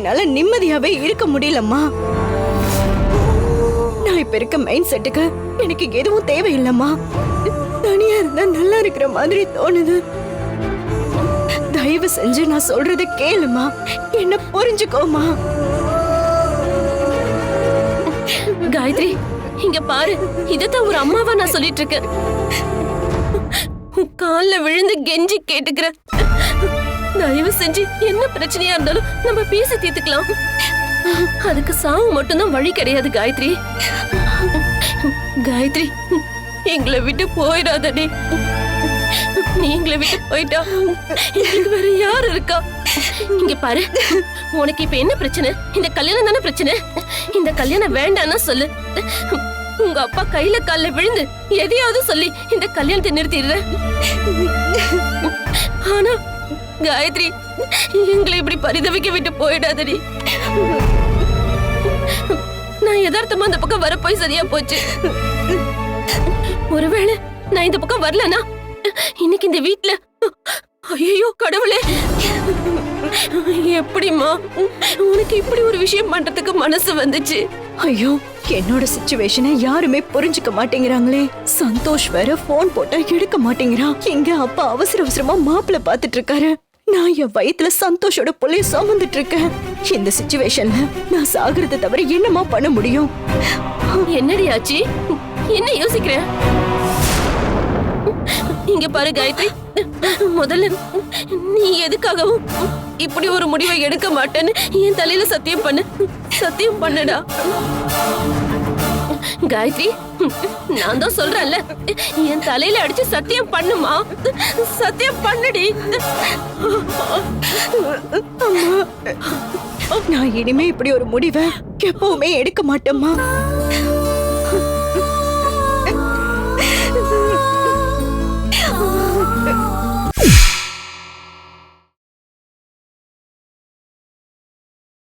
என்னால நிம்மதியாவே இருக்க முடியலம்மா. நான் இப்ப இருக்க மைண்ட் செட்டுக்கு எனக்கு எதுவும் தேவையில்லம்மா. தனியா இருந்தா நல்லா இருக்கிற மாதிரி தோணுது. தயவு செஞ்சு நான் சொல்றத கேளுமா. என்ன புரிஞ்சுக்கோமா. காயத்ரி இங்க பாரு. இதத்தான் ஒரு அம்மாவா நான் சொல்லிட்டு இருக்கேன். உன் கால்ல விழுந்து கெஞ்சி கேட்டுக்கிறேன். தயவு செஞ்சு என்ன பிரச்சனையா இருந்தாலும் நம்ம பேசி தீர்த்துக்கலாம். அதுக்கு சாவு மட்டும்தான் வழி கிடையாது காயத்ரி. காயத்ரி எங்களை விட்டு போயிடாதடி. நீங்களை விட்டு போயிட்டா எங்களுக்கு வேற யார் இருக்கா? இங்க பாரு உனக்கு இப்ப என்ன பிரச்சனை? இந்த கல்யாணம் தானே பிரச்சனை? இந்த கல்யாணம் வேண்டாம்னா சொல்லு. உங்க அப்பா கையில கால்ல விழுந்து எதையாவது சொல்லி இந்த கல்யாணத்தை நிறுத்திடுற ஆனா காயத்ரி எங்களை இப்படி பரிதவிக்க விட்டு போயிடாதடி. நான் யதார்த்தமா அந்த பக்கம் வர போய் சரியா போச்சு. ஒருவேளை நான் இந்த பக்கம் வரலனா இன்னைக்கு இந்த வீட்ல ஐயோ கடவுளே. எப்படிம்மா உனக்கு இப்படி ஒரு விஷயம் பண்றதுக்கு மனசு வந்துச்சு. ஐயோ என்னோட சுச்சுவேஷனை யாருமே புரிஞ்சுக்க மாட்டேங்கிறாங்களே. சந்தோஷ் வேற போன் போட்டா எடுக்க மாட்டேங்கிறான் எங்க அப்பா அவசர அவசரமா மாப்பிள்ள பாத்துட்டு இருக்காரு. நான் என் வயித்துல சந்தோஷோட புள்ளைய சுமந்துட்டு இருக்கேன். இந்த சுச்சுவேஷன்ல நான் சாகுறத தவிர என்னமா பண்ண முடியும்? என்னடி என்ன யோசிக்கிற? இங்க பாரு காயத்ரி. முதல்ல நீ எதுக்காகவும் இப்படி ஒரு முடிவை எடுக்க மாட்டேன்னு என் தலையில சத்தியம் பண்ணு. சத்தியம் பண்ணுடா. காயத்ரி நான் தான் சொல்றேன்ல. என் தலையில அடிச்சு சத்தியம் பண்ணுமா? சத்தியம் பண்ணுடி. நான் இனிமே இப்படி ஒரு முடிவை எப்பவுமே எடுக்க மாட்டேம்மா.